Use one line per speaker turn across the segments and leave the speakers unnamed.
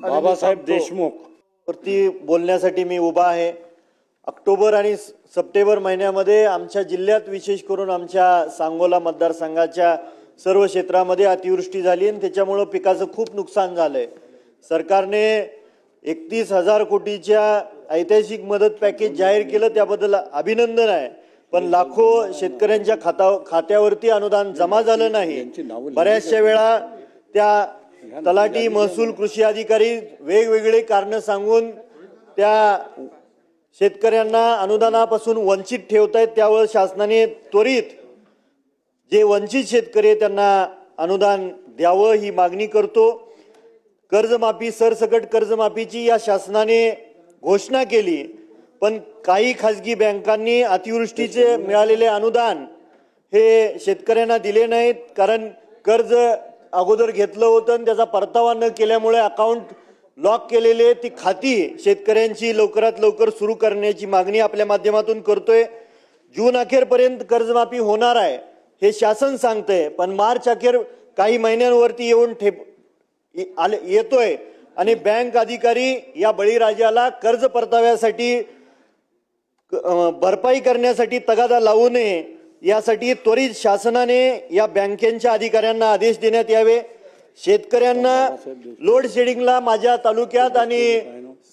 बाबासाहेब देशमुख.
वरती बोलण्यासाठी मी उभा आहे. ऑक्टोबर आणि सप्टेंबर महिन्यामध्ये आमच्या जिल्ह्यात विशेष करून आमच्या सांगोला मतदारसंघाच्या सर्व क्षेत्रामध्ये अतिवृष्टी झाली आणि त्याच्यामुळं पिकाचं खूप नुकसान झालंय. सरकारने एकतीस हजार कोटीच्या ऐतिहासिक मदत पॅकेज जाहीर केलं त्याबद्दल अभिनंदन आहे. पण लाखो शेतकऱ्यांच्या खाता खात्यावरती अनुदान जमा झालं नाही. बऱ्याचशा वेळा त्या तलाठी महसूल कृषी अधिकारी वेगवेगळे कारण सांगून त्या शेतकऱ्यांना अनुदानापासून वंचित ठेवत आहेत त्यावर शासनाने त्वरित जे वंचित शेतकरी त्यांना अनुदान द्यावं ही मागणी करतो. कर्जमाफी सरसकट कर्जमाफीची या शासनाने घोषणा केली. पण काही खाजगी बँकांनी अतिवृष्टीचे मिळालेले अनुदान हे शेतकऱ्यांना दिले नाहीत. कारण कर्ज अगोदर घेतलं होतं आणि त्याचा परतावा न केल्यामुळे अकाउंट लॉक केलेले ती खाती शेतकऱ्यांची लवकरात लवकर सुरू करण्याची मागणी आपल्या माध्यमातून करतोय. जून अखेरपर्यंत कर्जमाफी होणार आहे हे शासन सांगतंय पण मार्च अखेर काही महिन्यांवरती येऊन ठेप आले येतोय. आणि बँक अधिकारी या बळीराजाला कर्ज परताव्यासाठी क- भरपाई करण्यासाठी तगादा लावू नये. यासाठी त्वरित शासनाने या बँकेच्या अधिकाऱ्यांना आदेश देण्यात यावे. शेतकऱ्यांना लोड शेडिंगला माझ्या तालुक्यात आणि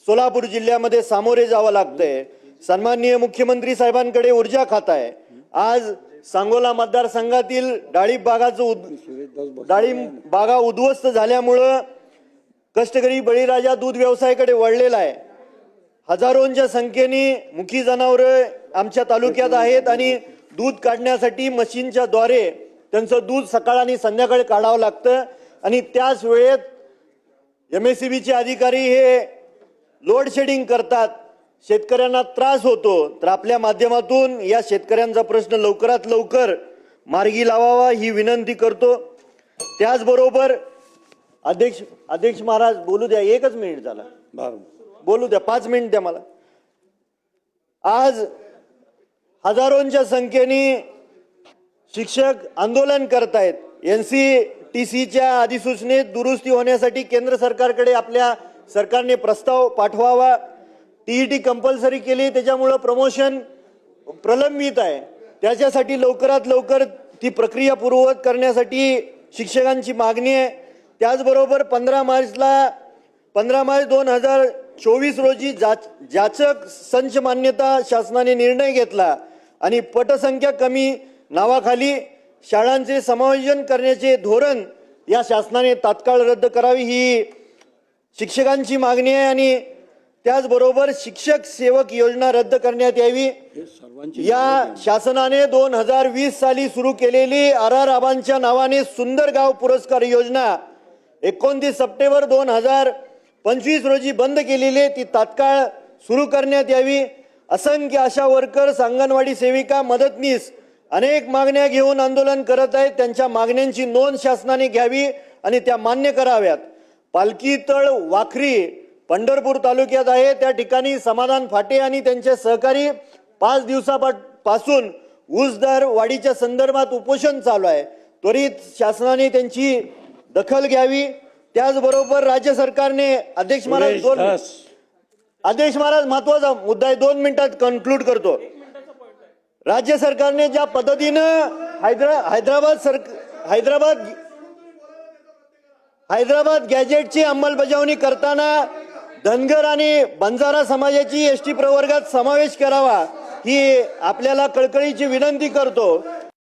सोलापूर जिल्ह्यामध्ये सामोरे जावं लागतंय. सन्माननीय मुख्यमंत्री साहेबांकडे ऊर्जा खाता आहे. आज सांगोला मतदारसंघातील डाळिंब बागाचं उद- डाळिंब बागा उद्ध्वस्त झाल्यामुळं कष्टकरी बळीराजा दूध व्यवसायाकडे वळलेला आहे. हजारोंच्या संख्येने मुखी जनावरं आमच्या तालुक्यात आहेत आणि दूध काढण्यासाठी मशीनच्या द्वारे त्यांचं दूध सकाळ आणि संध्याकाळी काढावं लागतं. आणि त्याच वेळेत एम एस सी बीचे अधिकारी हे लोड शेडिंग करतात. शेतकऱ्यांना त्रास होतो. तर आपल्या माध्यमातून या शेतकऱ्यांचा प्रश्न लवकरात लवकर मार्गी लावावा ही विनंती करतो. त्याचबरोबर अध्यक्ष अध्यक्ष महाराज बोलू द्या एकच मिनिट झाला. बोलू द्या पाच मिनिट द्या मला. आज हजारोंच्या संख्येने शिक्षक आंदोलन करत आहेत एन सी टी सीच्या अधिसूचनेत दुरुस्ती होण्यासाठी केंद्र सरकारकडे आपल्या सरकारने प्रस्ताव पाठवावा. टी ई टी कंपल्सरी केली त्याच्यामुळं प्रमोशन प्रलंबित आहे. त्याच्यासाठी लवकरात लवकर ती प्रक्रिया पूर्ववत करण्यासाठी शिक्षकांची मागणी आहे. त्याचबरोबर पंधरा मार्चला पंधरा मार्च दोन हजार चोवीस रोजी जाच जाचक संच मान्यता शासनाने निर्णय घेतला. आणि पटसंख्या कमी नावाखाली शाळांचे समायोजन करण्याचे धोरण या शासनाने तात्काळ रद्द करावी ही शिक्षकांची मागणी आहे आणि त्याचबरोबर शिक्षक सेवक योजना रद्द करण्यात यावी. या शासनाने दोन हजार वीस साली सुरू केलेली आर आबांच्या नावाने सुंदर गाव पुरस्कार योजना एकोणतीस सप्टेंबर दोन हजार पंचवीस रोजी बंद केलेली ती तात्काळ सुरू करण्यात यावी. असंख्य आशा वर्कर्स अंगणवाडी सेविका मदतनीस अनेक मागण्या घेऊन आंदोलन करत आहेत. त्यांच्या मागण्यांची नोंद शासनाने घ्यावी आणि त्या मान्य कराव्यात. पालखी तळ वाखरी पंढरपूर तालुक्यात आहे. त्या ठिकाणी समाधान फाटे आणि त्यांचे सहकारी पाच दिवसापासून ऊस दर वाढीच्या संदर्भात उपोषण चालू आहे. त्वरित शासनाने त्यांची दखल घ्यावी. त्याचबरोबर राज्य सरकारने अध्यक्ष महाराज दोन अध्यक्ष महाराज महत्त्वाचा मुद्दा आहे. दोन मिनिटात कन्क्लूड करतो. राज्य सरकारने ज्या पद्धतीनं हैदरा हैदराबाद सर हैदराबाद हैदराबाद गॅजेटची अंमलबजावणी करताना धनगर आणि बंजारा समाजाची एस टी प्रवर्गात समावेश करावा ही आपल्याला कळकळीची विनंती करतो.